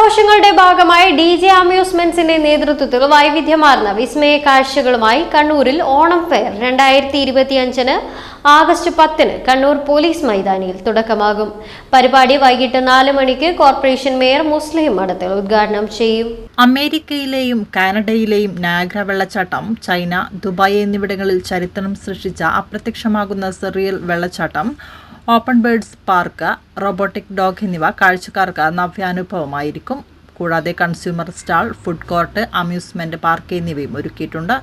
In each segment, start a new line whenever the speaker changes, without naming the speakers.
ഓണാഘോഷങ്ങളുടെ ഭാഗമായി D J അമ്യൂസ്മെന്റ്സിന്റെ നേതൃത്വത്തിൽ വൈവിധ്യമാർന്ന വിസ്മയ കാഴ്ചകളുമായി കണ്ണൂരിൽ ഓണം ഫെയർ രണ്ടായിരത്തി ഇരുപത്തി അഞ്ചിന് ആഗസ്റ്റ് പത്തിന് കണ്ണൂർ പോലീസ് മൈതാനിയിൽ തുടക്കമാകും. പരിപാടി വൈകിട്ട് നാല് മണിക്ക് കോർപ്പറേഷൻ മേയർ മുസ്ലിം മഠത്തിൽ ഉദ്ഘാടനം ചെയ്യും.
അമേരിക്കയിലെയും കാനഡയിലെയും നാഗ്ര വെള്ളച്ചാട്ടം ചൈന ദുബായ് എന്നിവിടങ്ങളിൽ ചരിത്രം സൃഷ്ടിച്ച അപ്രത്യക്ഷമാകുന്ന സെറിയൽ വെള്ളച്ചാട്ടം open birds park robotic dog എന്നിവ കാഴ്ചക്കാർക്ക് നവ്യാനുഭവമായിരിക്കും. കൂടാതെ consumer stall food court amusement park എന്നിവയും ഒരുക്കിയിട്ടുണ്ട്.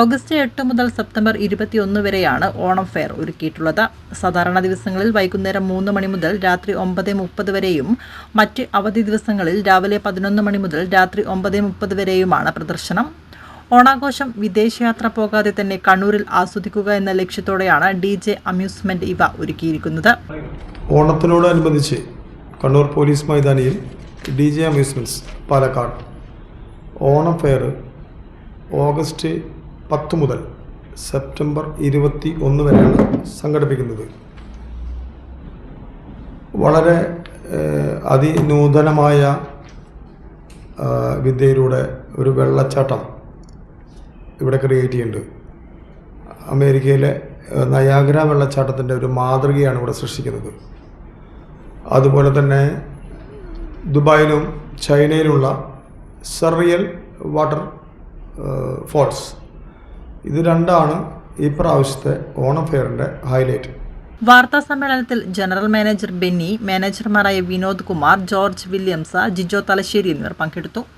ഓഗസ്റ്റ് എട്ട് മുതൽ സെപ്റ്റംബർ ഇരുപത്തിയൊന്ന് വരെയാണ് ഓണം ഫെയർ ഒരുക്കിയിട്ടുള്ളത്. സാധാരണ ദിവസങ്ങളിൽ വൈകുന്നേരം മൂന്ന് മണി മുതൽ രാത്രി ഒമ്പത് മുപ്പത് വരെയും മറ്റ് അവധി ദിവസങ്ങളിൽ രാവിലെ പതിനൊന്ന് മണി മുതൽ രാത്രി ഒമ്പത് മുപ്പത് വരെയുമാണ് പ്രദർശനം. ഓണാഘോഷം വിദേശയാത്ര പോകാതെ തന്നെ കണ്ണൂരിൽ ആസ്വദിക്കുക എന്ന ലക്ഷ്യത്തോടെയാണ് ഡി ജെ അമ്യൂസ്മെന്റ് ഇവ ഒരുക്കിയിരിക്കുന്നത്.
ഓണത്തിനോടനുബന്ധിച്ച് കണ്ണൂർ പോലീസ് മൈതാനിയിൽ D J amusements Palakkad. Onam fair August പത്ത് മുതൽ സെപ്റ്റംബർ ഇരുപത്തി ഒന്ന് വരെയാണ് സംഘടിപ്പിക്കുന്നത്. വളരെ അതിനൂതനമായ വിദ്യയിലൂടെ ഒരു വെള്ളച്ചാട്ടം ഇവിടെ ക്രിയേറ്റ് ചെയ്യുന്നുണ്ട് അമേരിക്കയിലെ നയാഗ്ര വെള്ളച്ചാട്ടത്തിന്റെ ഒരു മാതൃകയാണ് ഇവിടെ സൃഷ്ടിക്കുന്നത്. അതുപോലെ തന്നെ ദുബായിലും ചൈനയിലുള്ള സെറിയൽ വാട്ടർ ഫോൾസ് ഇത് രണ്ടാണ് ഈ പ്രാവശ്യത്തെ ഓണം ഫെയറിന്റെ ഹൈലൈറ്റ്
വാർത്താ സമ്മേളനത്തിൽ ജനറൽ മാനേജർ ബെന്നി മാനേജർമാരായ വിനോദ് കുമാർ ജോർജ് വില്യംസ് ജിജോ തലശ്ശേരി എന്നിവർ പങ്കെടുത്തു.